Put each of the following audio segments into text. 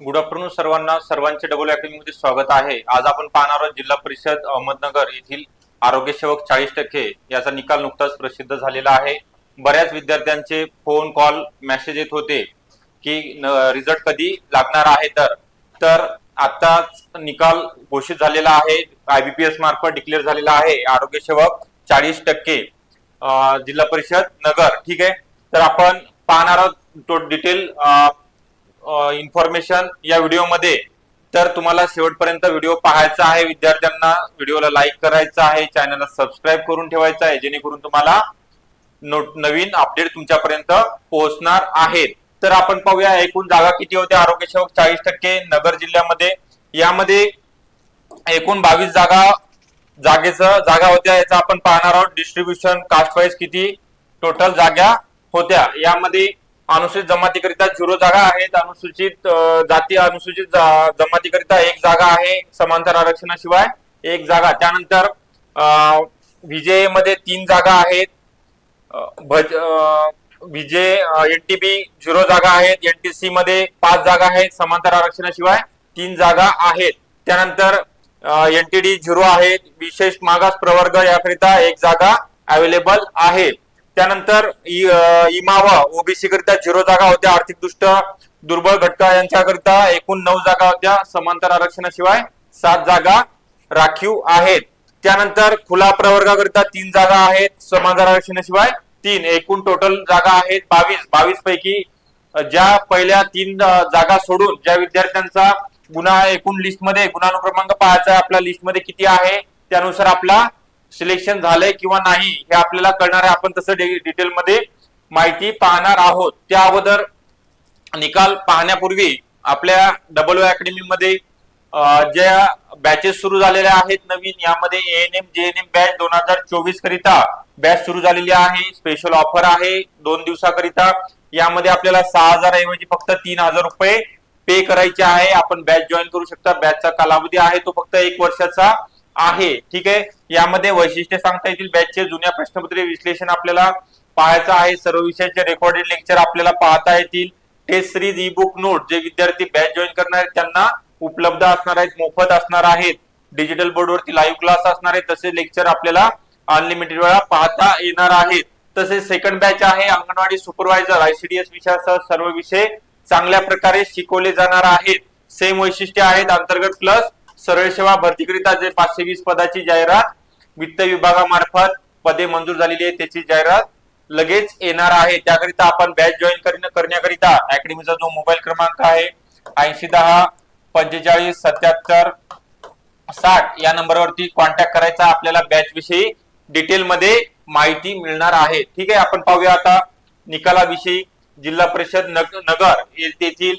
Good afternoon सर्वांना सर्वांचे double अकॅडमीमध्ये स्वागत आहे. आज आपण पाहणार आहोत जिल्हा परिषद अहमदनगर येथील आरोग्य सेवक चाळीस टक्के याचा निकाल नुकताच प्रसिद्ध झालेला आहे. बऱ्याच विद्यार्थ्यांचे फोन कॉल मेसेज येत होते की रिझल्ट कधी लागणार आहे तर. तर आताच निकाल घोषित झालेला आहे. आयबीपीएस मार्फत डिक्लेअर झालेला आहे. आरोग्य सेवक चाळीस टक्के जिल्हा परिषद नगर. ठीक आहे? तर आपण पाहणार आहोत तो डिटेल इन्फॉर्मेशन या व्हिडिओमध्ये तर तुम्हाला शेवटपर्यंत व्हिडिओ पाहायचा आहे. विद्यार्थ्यांना व्हिडिओला लाईक करायचा आहे. चॅनलला सबस्क्राईब करून ठेवायचा आहे. जेणेकरून तुम्हाला नवीन अपडेट तुमच्यापर्यंत पोहोचणार आहेत तर आपण पाहूया एकूण जागा किती होत्या? आरोग्य सेवक चाळीस टक्के नगर जिल्ह्यामध्ये. यामध्ये एकूण बावीस जागा जागेचं जागा होत्या याचा आपण पाहणार आहोत. डिस्ट्रीब्युशन कास्ट वाईज किती? टोटल जागा होत्या. यामध्ये अनुसूचित जमातीकरिता झिरो जागा आहेत. अनुसूचित जाती अनुसूचित जा- जमातीकरिता एक जागा आहे समांतर आरक्षणाशिवाय. एक जागा. त्यानंतर विजयमध्ये तीन जागा आहेत. भज विजय एनटीबी झिरो जागा आहेत. एनटीसी मध्ये पाच जागा आहेत समांतर आरक्षणाशिवाय. तीन जागा आहेत. त्यानंतर एनटीडी झिरो आहेत. विशेष मागास प्रवर्ग याकरिता एक जागा अवेलेबल आहे. त्यानंतर इमावा ओबीसी करिता झिरो जागा होत्या आर्थिक दृष्ट दुर्बळ घटका यांच्याकरिता एकूण नऊ जागा होत्या समांतर आरक्षणाशिवाय सात जागा राखीव आहेत. त्यानंतर खुला प्रवर्गाकरिता तीन जागा आहेत समांतर आरक्षणाशिवाय तीन एकूण टोटल जागा आहेत बावीस. बावीस पैकी ज्या पहिल्या तीन जागा सोडून ज्या विद्यार्थ्यांचा गुन्हा एकूण लिस्टमध्ये गुन्हा क्रमांक पाहायचा आहे आपल्या लिस्टमध्ये किती आहे त्यानुसार आपला सिलेक्शन झालंय किंवा नाही हे आपल्याला कळणार आहे. आपण तसं डिटेलमध्ये माहिती पाहणार आहोत. त्या अगोदर निकाल पाहण्यापूर्वी आपल्या डबल अकॅडमी मध्ये ज्या बॅचेस सुरू झालेल्या आहेत नवीन यामध्ये एएनएम जेएनएम बॅच दोन हजार चोवीस करिता बॅच सुरू झालेली आहे. स्पेशल ऑफर आहे दोन दिवसाकरिता. यामध्ये आपल्याला सहा हजार ऐवजी फक्त तीन हजार रुपये पे करायचे आहे. आपण बॅच जॉईन करू शकता. बॅचचा कालावधी आहे तो फक्त एक वर्षाचा. आहे. ठीक आहे? यामध्ये वैशिष्ट्य सांगता येतील. बॅचचे जुन्या प्रश्नपत्रे विश्लेषण आपल्याला पाहायचं आहे. सर्व विषयाचे रेकॉर्डेड लेक्चर आपल्याला पाहता येतील. Test series e book note जे विद्यार्थी बॅच जॉईन करणार आहेत त्यांना उपलब्ध असणार आहेत मोफत असणार आहेत. डिजिटल बोर्डवरती लाईव्ह क्लास असणार आहेत. तसे लेक्चर आपल्याला अनलिमिटेड वेळा पाहता येणार आहेत. तसेच सेकंड बॅच आहे. अंगणवाडी सुपरवायझर आयसीडीएस विषयासह सर्व विषय चांगल्या प्रकारे शिकवले जाणार आहेत. सेम वैशिष्ट्य आहेत अंतर्गत प्लस सरळ सेवा भरतीकरिता जे पाचशे वीस पदाची जाहिरात वित्त विभागामार्फत पदे मंजूर झालेली आहे त्याची जाहिरात लगेच येणार आहे. त्याकरिता आपण बॅच जॉईन करण्याकरिता अकॅडमीचा जो मोबाईल क्रमांक आहे ऐंशी दहा पंचेचाळीस सत्याहत्तर साठ या नंबरवरती कॉन्टॅक्ट करायचा. आपल्याला बॅच विषयी डिटेल मध्ये माहिती मिळणार आहे. ठीक आहे आपण पाहूया आता निकालाविषयी. जिल्हा परिषद नगर येथील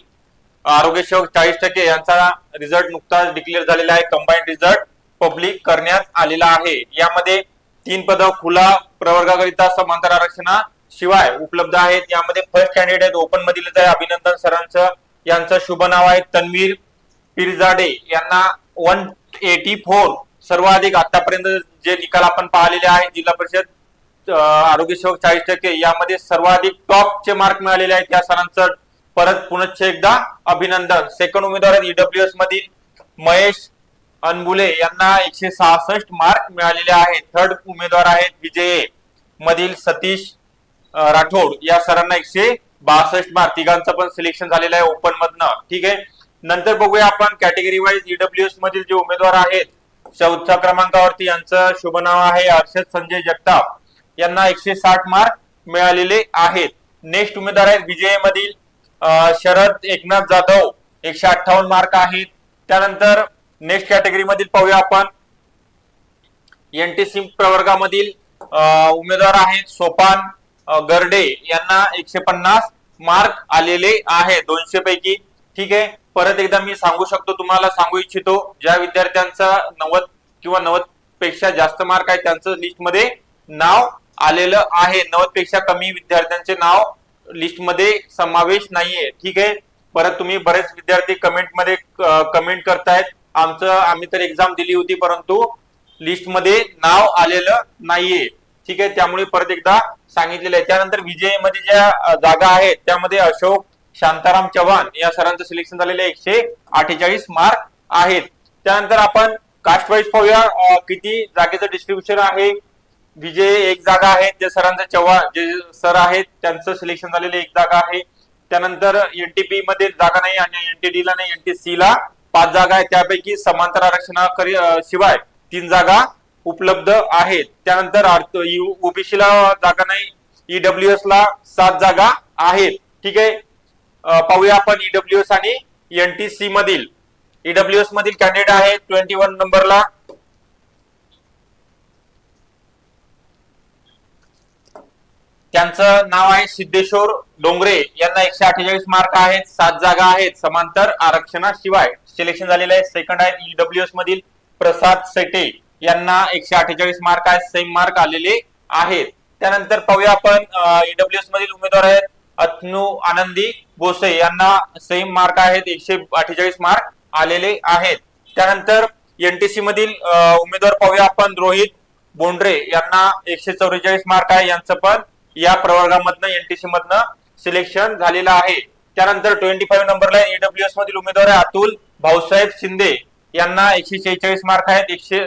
आरोग्य सेवक चाळीस टक्के यांचा रिझल्ट नुकताच डिक्लेअर झालेला आहे. कंबाईंड रिझल्ट पब्लिक करण्यात आलेला आहे. यामध्ये तीन पद खुला प्रवर्गाकरिता समांतर आरक्षणा शिवाय उपलब्ध आहेत. यामध्ये फर्स्ट कॅन्डिडेट ओपन मधील आहे अभिनंदन सरांचं यांचं शुभ नाव आहे तन्वीर पिरजाडे. यांना वन एटी फोर सर्वाधिक आतापर्यंत जे निकाल आपण पाहिलेले आहेत जिल्हा परिषद आरोग्य सेवक चाळीस टक्के. यामध्ये सर्वाधिक टॉपचे मार्क मिळालेले आहेत. त्या सरांचं परत पुनश्च एकदा अभिनंदन. सेकंड उमेदवार आहेत ईडब्ल्यू एस मधील महेश अनबुले. यांना एकशे सहासष्ट मार्क मिळालेले आहेत. थर्ड उमेदवार आहेत विजय मधील सतीश राठोड. या सरांना एकशे बासष्ट मार्क तिघांचं पण सिलेक्शन झालेलं आहे ओपन मधनं. ठीक आहे? नंतर बघूया आपण कॅटेगरी वाईज ईडब्ल्यू एस मधील जे उमेदवार आहेत चौथ्या क्रमांकावरती यांचं शुभ नाव आहे हर्षद संजय जगताप. यांना एकशे साठ मार्क मिळालेले आहेत. नेक्स्ट उमेदवार आहेत विजय मधील शरद एकनाथ जाधव एकशे अठ्ठावन्न मार्क आहेत. त्यानंतर नेक्स्ट कॅटेगरी मधील पाहूया आपण. एन टी सी प्रवर्गामधील उमेदवार आहेत सोपान गर्डे यांना एकशे पन्नास मार्क आलेले आहे दोनशे पैकी. ठीक आहे? परत एकदा मी सांगू शकतो तुम्हाला सांगू इच्छितो ज्या विद्यार्थ्यांचा नव्वद किंवा नव्वदपेक्षा जास्त मार्क आहे त्यांचं लिस्टमध्ये नाव आलेलं आहे. नव्वदपेक्षा कमी विद्यार्थ्यांचे नाव लिस्टमध्ये समावेश नाहीये. ठीक आहे? परत तुम्ही बरेच विद्यार्थी कमेंटमध्ये कमेंट करतायत. आमचं आम्ही तर एक्झाम दिली होती परंतु लिस्टमध्ये नाव आलेलं नाहीये. ठीक आहे? त्यामुळे परत एकदा सांगितलेलं आहे. त्यानंतर विजयमध्ये ज्या जागा आहेत त्यामध्ये अशोक शांताराम चव्हाण या सरांचं सिलेक्शन झालेले एकशे अठ्ठेचाळीस मार्क आहेत. त्यानंतर आपण कास्ट वाईज पाहूया. किती जागेचं डिस्ट्रीब्युशन आहे? विजय एक जागा आहे जे सरांचं चव्हाण जे सर आहेत त्यांचं सिलेक्शन झालेलं एक जागा आहे. त्यानंतर एनटीपी मध्ये जागा नाही आणि एनटीडी ला नाही एनटीसी ला पाच जागा आहेत. त्यापैकी समांतर आरक्षणाकरी शिवाय तीन जागा उपलब्ध आहेत. त्यानंतर ओबीसीला जागा नाही ईडब्ल्यूएस ला सात जागा आहेत. ठीक आहे? पाहूया आपण ईडब्ल्यूएस आणि एनटीसी मधील. ईडब्ल्यूएस मधील कॅन्डिडेट आहे ट्वेंटी वन नंबरला त्यांचं नाव आहे सिद्धेश्वर डोंगरे यांना एकशे अठ्ठेचाळीस मार्क आहेत सात जागा आहेत. समांतर आरक्षणाशिवाय सिलेक्शन झालेलं आहे. सेकंड आहे ईडब्ल्यूएस मधील प्रसाद सेटे. यांना एकशे अठ्ठेचाळीस मार्क आहेत सेम मार्क आलेले आहेत. त्यानंतर पाहूया आपण ईडब्ल्यूएस मधील उमेदवार आहेत अतनू आनंदी बोसे. यांना सेम मार्क आहेत एकशे अठ्ठेचाळीस मार्क आलेले आहेत. त्यानंतर एनटीसी मधील उमेदवार पाहूया आपण रोहित बोंड्रे. यांना एकशे चौवेचाळीस मार्क आहे. यांचं पण या प्रवर्गामधनं एनटीसी मधनं सिलेक्शन झालेलं आहे. त्यानंतर ट्वेंटी फाईव्ह नंबरला एडब्ल्यूएस मधील उमेदवार आहे अतुल भाऊसाहेब शिंदे. यांना एकशे शेहेचाळीस मार्क आहेत. एकशे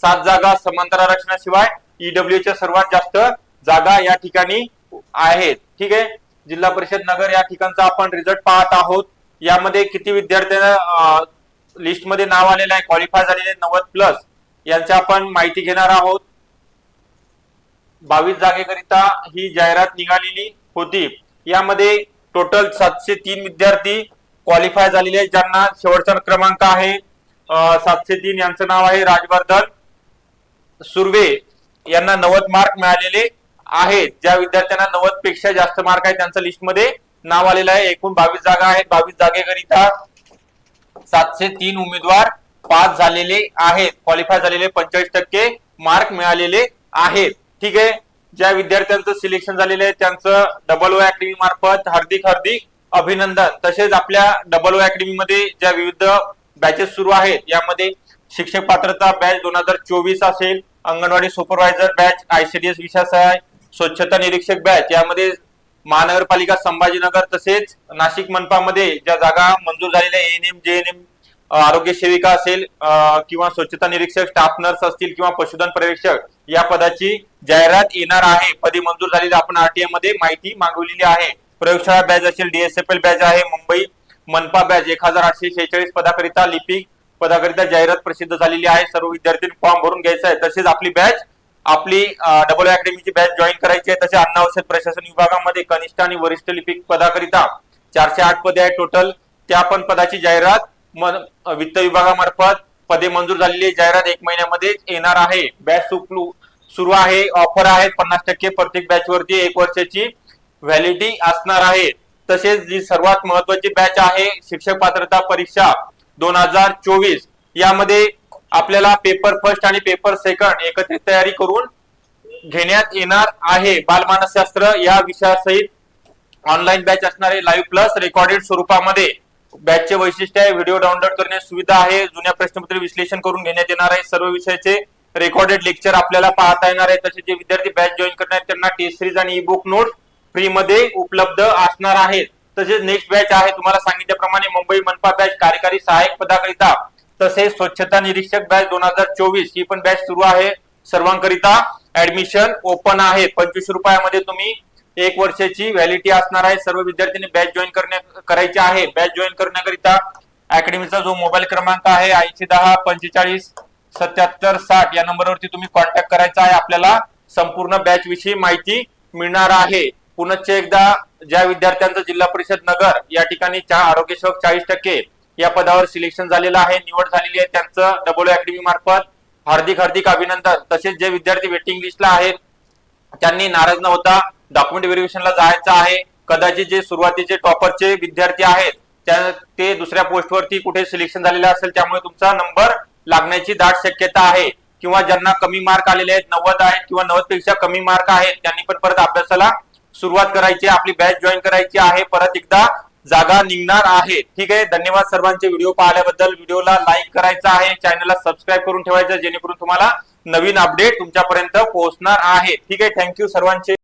सात जागा समांतर आरक्षणाशिवाय ईडब्ल्यू च्या सर्वात जास्त जागा या ठिकाणी आहेत. ठीक आहे? जिल्हा परिषद नगर या ठिकाणचा आपण रिझल्ट पाहत आहोत. यामध्ये किती विद्यार्थ्यांना लिस्टमध्ये नाव आलेलं आहे. क्वालिफाय झालेले नव्वद प्लस यांची आपण माहिती घेणार आहोत. बावीस जागेकरिता ही जाहिरात निघालेली होती. यामध्ये टोटल सातशे तीन विद्यार्थी क्वालिफाय झालेले आहेत ज्यांना शेवटचा क्रमांक आहे. सातशे तीन यांचं नाव आहे राजवर्धन सुर्वे. यांना नव्वद मार्क मिळालेले आहेत. ज्या विद्यार्थ्यांना नव्वदपेक्षा जास्त मार्क आहेत त्यांचं लिस्टमध्ये नाव आलेलं आहे. एकूण बावीस जागा आहेत. बावीस जागेकरिता सातशे तीन उमेदवार पास झालेले आहेत. क्वालिफाय झालेले पंचेचाळीस टक्के मार्क मिळालेले आहेत. ठीक आहे. ज्या विद्यार्थ्यांचं सिलेक्शन झालेलं आहे त्यांचं डबल ओ अकॅडमी मार्फत हार्दिक हार्दिक अभिनंदन. तसेच आपल्या डबल ओ अकॅडमी मध्ये ज्या विविध बॅचेस सुरू आहेत यामध्ये शिक्षक पात्रता बॅच दोन हजार चोवीस असेल अंगणवाडी सुपरवायझर बॅच आयसीडीएस विषयासह स्वच्छता निरीक्षक बॅच यामध्ये महानगरपालिका संभाजीनगर तसेच नाशिक मनपामध्ये ज्या जागा मंजूर झालेल्या एएनएम जेएनएम आरोग्य सेविका असेल किंवा स्वच्छता निरीक्षक स्टाफ नर्स असतील किंवा पशुधन पर्यवेक्षक या पदाची जाहिरात येणार आहे. पदी मंजूर झालेली आपण आरटीएममध्ये माहिती मागवलेली आहे. प्रयोगशाळा बॅच असेल डीएसएफएल बॅच आहे मुंबई मनपा बॅच एक हजार आठशे शेहेचाळीस पदाकरिता लिपिक पदाकरिता जाहिरात प्रसिद्ध झालेली आहे. सर्व विद्यार्थ्यांनी फॉर्म भरून घ्यायचा आहे. तसेच आपली बॅच आपली डबल अकॅडमीची बॅच जॉईन करायची आहे. तसे अन्न औषध प्रशासन विभागामध्ये कनिष्ठ आणि वरिष्ठ लिपिक पदाकरिता चारशे आठ पदे आहेत टोटल. त्या पण पदाची जाहिरात वित्त विभागामार्फत पदे मंजूर झालेली जाहिरात एक महिन्यामध्ये येणार आहे. बॅच सुपलू सुरू आहे ऑफर आहेत पन्नास टक्के प्रत्येक बॅच वरती एक वर्षाची व्हॅलिडिटी असणार आहे. तसेच जी सर्वात महत्वाची बॅच आहे शिक्षक पात्रता परीक्षा दोन हजार चोवीस. यामध्ये आपल्याला पेपर फर्स्ट आणि पेपर सेकंड एकत्रित तयारी करून घेण्यात येणार आहे. बालमानसशास्त्र या विषयासहित ऑनलाईन बॅच असणारे लाईव्ह प्लस रेकॉर्डेड स्वरूपामध्ये बॅचचे वैशिष्ट्य आहे. व्हिडिओ डाउनलोड करण्यास सुविधा आहे. जुन्या प्रश्नपत्र विश्लेषण करून घेण्यात येणार आहे. सर्व विषयाचे रेकॉर्डेड लेक्चर आपल्याला पाहता येणार आहे. तसे जे विद्यार्थी बॅच जॉईन करणार त्यांना टेस्ट सिरीज आणि ई बुक नोट्स फ्री मध्ये उपलब्ध असणार आहेत. तसेच नेक्स्ट बॅच आहे. तुम्हाला सांगितल्याप्रमाणे मुंबई मनपा बॅच कार्यकारी सहाय्यक पदाकरिता तसेच स्वच्छता निरीक्षक बॅच दोन हजार चोवीस ही पण बॅच सुरू आहे. सर्वांकरिता ऍडमिशन ओपन आहे. पंचवीस रुपयामध्ये तुम्ही एक वर्षाची व्हॅलिडिटी असणार आहे. सर्व विद्यार्थ्यांनी बॅच जॉईन करण्या करायची आहे. बॅच जॉईन करण्याकरिता अकॅडमीचा जो मोबाईल क्रमांक आहे ऐंशी दहा पंचेचाळीस सत्याहत्तर साठ या नंबरवरती तुम्ही कॉन्टॅक्ट करायचा आहे. आपल्याला संपूर्ण बॅच विषयी माहिती मिळणार आहे. पुनश्च एकदा ज्या विद्यार्थ्यांचं जिल्हा परिषद नगर या ठिकाणी चा आरोग्य सेवक चाळीस टक्के या पदावर सिलेक्शन झालेलं आहे. निवड झालेली आहे त्यांचं. डबल अकॅडमी मार्फत हार्दिक हार्दिक अभिनंदन. तसेच जे विद्यार्थी वेटिंग लिस्टला आहेत त्यांनी नाराज न होता डॉक्युमेंट व्हेरिफिकेशनला जायचं आहे. कदाचित जे सुरुवातीचे टॉपरचे विद्यार्थी आहेत त्या ते दुसऱ्या पोस्टवरती कुठे सिलेक्शन झालेले असेल त्यामुळे तुमचा नंबर लागण्याची दाट शक्यता आहे. किंवा ज्यांना कमी मार्क आलेले आहेत नव्वद आहेत किंवा नव्वदपेक्षा कमी मार्क आहेत त्यांनी पण परत अभ्यासाला सुरुवात करायची आहे, आपली बॅच जॉईन करायची आहे. परत एकदा जागा निघणार आहे. ठीक आहे. धन्यवाद सर्वांचे. व्हिडिओ पाहिल्याबद्दल व्हिडिओला लाईक करायचा आहे. चॅनलला सबस्क्राईब करून ठेवायचं जेणेकरून तुम्हाला नवीन अपडेट तुमच्यापर्यंत पोहोचणार आहे. ठीक आहे थँक्यू सर्वांचे.